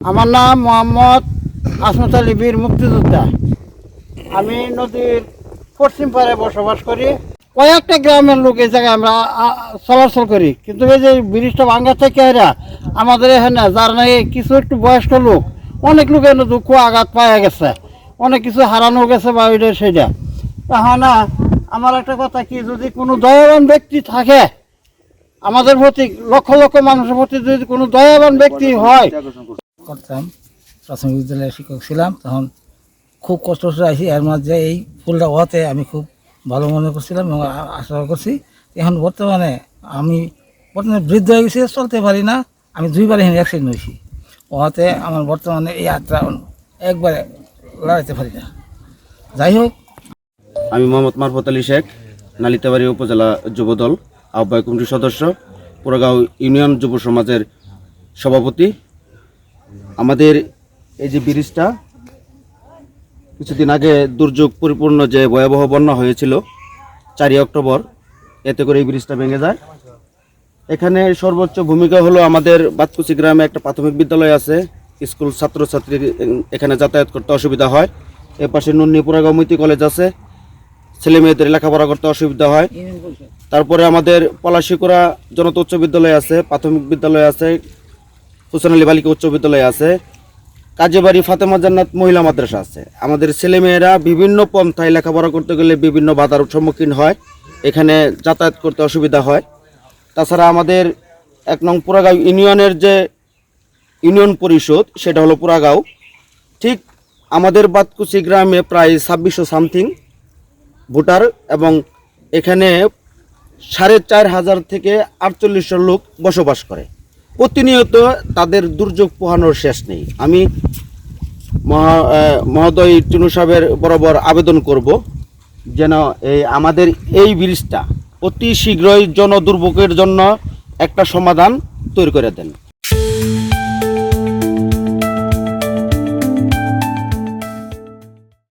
আমার নাম মোহাম্মদ আসমত আলী বীর মুক্তিযোদ্ধা। আমি নদীর পশ্চিম পাড়ে বসবাস করি। কয়েকটা গ্রামের লোক এই জায়গায় আমরা চলাচল করি। কিন্তু এই যে ব্রিজটা ভাঙ্গা থেকে এরা আমাদের এখানে, যার নাই, কিছু একটু বয়স্ক লোক, অনেক লোক এনে দুঃখ আঘাত পাওয়া গেছে। অনেক কিছু হারানো গেছে বা ওইটা সেটা এখন না আমার একটা কথা কি, যদি কোনো দয়াবান ব্যক্তি থাকে, আমাদের প্রতি, লক্ষ লক্ষ মানুষের প্রতি যদি কোনো দয়াবান ব্যক্তি হয় করতাম, প্রাথমিক বিদ্যালয়ের শিক্ষক ছিলাম, তখন খুব কষ্ট করে আসি। এর মাঝে এই ফুলটা হওয়াতে আমি খুব ভালো মনে করছিলাম এবং আশা করছি, এখন বর্তমানে আমি বর্তমানে বৃদ্ধ হয়ে গেছি, চলতে পারি না, আমি দুইবার এখানে অ্যাক্সিডেন্ট হয়েছি। হওয়াতে আমার বর্তমানে এই যাত্রা একবারে লড়াইতে পারি না। যাই হোক। আমি মোহাম্মদ মারফত আলী শেখ, নালিতাবাড়ি উপজেলা যুবদল, আহ্বায়ক কমিটির সদস্য পুরগাঁও ইউনিয়ন যুব সমাজের সভাপতি। আমাদের এই যে ব্রিজটা, কিছুদিন আগে দুর্যোগ পরিপূর্ণ যে ভয়াবহ বন্যা হয়েছিল, চারই অক্টোবর, এতে করে এই ব্রিজটা ভেঙে যায়। এখানে সর্বোচ্চ ভূমিকা হলো আমাদের বাতকুচি গ্রামে একটা প্রাথমিক বিদ্যালয় আছে, স্কুল ছাত্রছাত্রী এখানে যাতায়াত করতে অসুবিধা হয়। এর পাশে নুন্নি পুরাগাঁও কলেজ আছে, ছেলে মেয়েদের লেখাপড়া করতে অসুবিধা হয়। তারপরে আমাদের পলাশিকুড়া জনতা উচ্চ বিদ্যালয় আছে, প্রাথমিক বিদ্যালয় আছে হুসেন বালিকা উচ্চ বিদ্যালয় আছে। কাজেবাড়ি ফাতেমা জান্নাত মহিলা মাদ্রাসা আছে। আমাদের ছেলেমেয়েরা বিভিন্ন পন্থায় লেখাপড়া করতে গেলে বিভিন্ন বাধার সম্মুখীন হয়। এখানে যাতায়াত করতে অসুবিধা হয়। তাছাড়া আমাদের এক নং পুরাগাঁও ইউনিয়নের যে ইউনিয়ন পরিষদ, সেটা হলো পুরাগাঁও। ঠিক আমাদের বাতকুচি গ্রামে প্রায় ছাব্বিশশো সামথিং ভোটার এবং এখানে সাড়ে চার হাজার থেকে আটচল্লিশশো লোক বসবাস করে। প্রতিনিয়ত তাদের দুর্যোগ পোহানোর শেষ নেই। আমি মহা মহোদয় টুনু সাহেবের বরাবর আবেদন করব যেন এই আমাদের এই ব্রিজটা অতি শীঘ্রই জনদুর্ভোগের জন্য একটা সমাধান তৈরি করে দেন।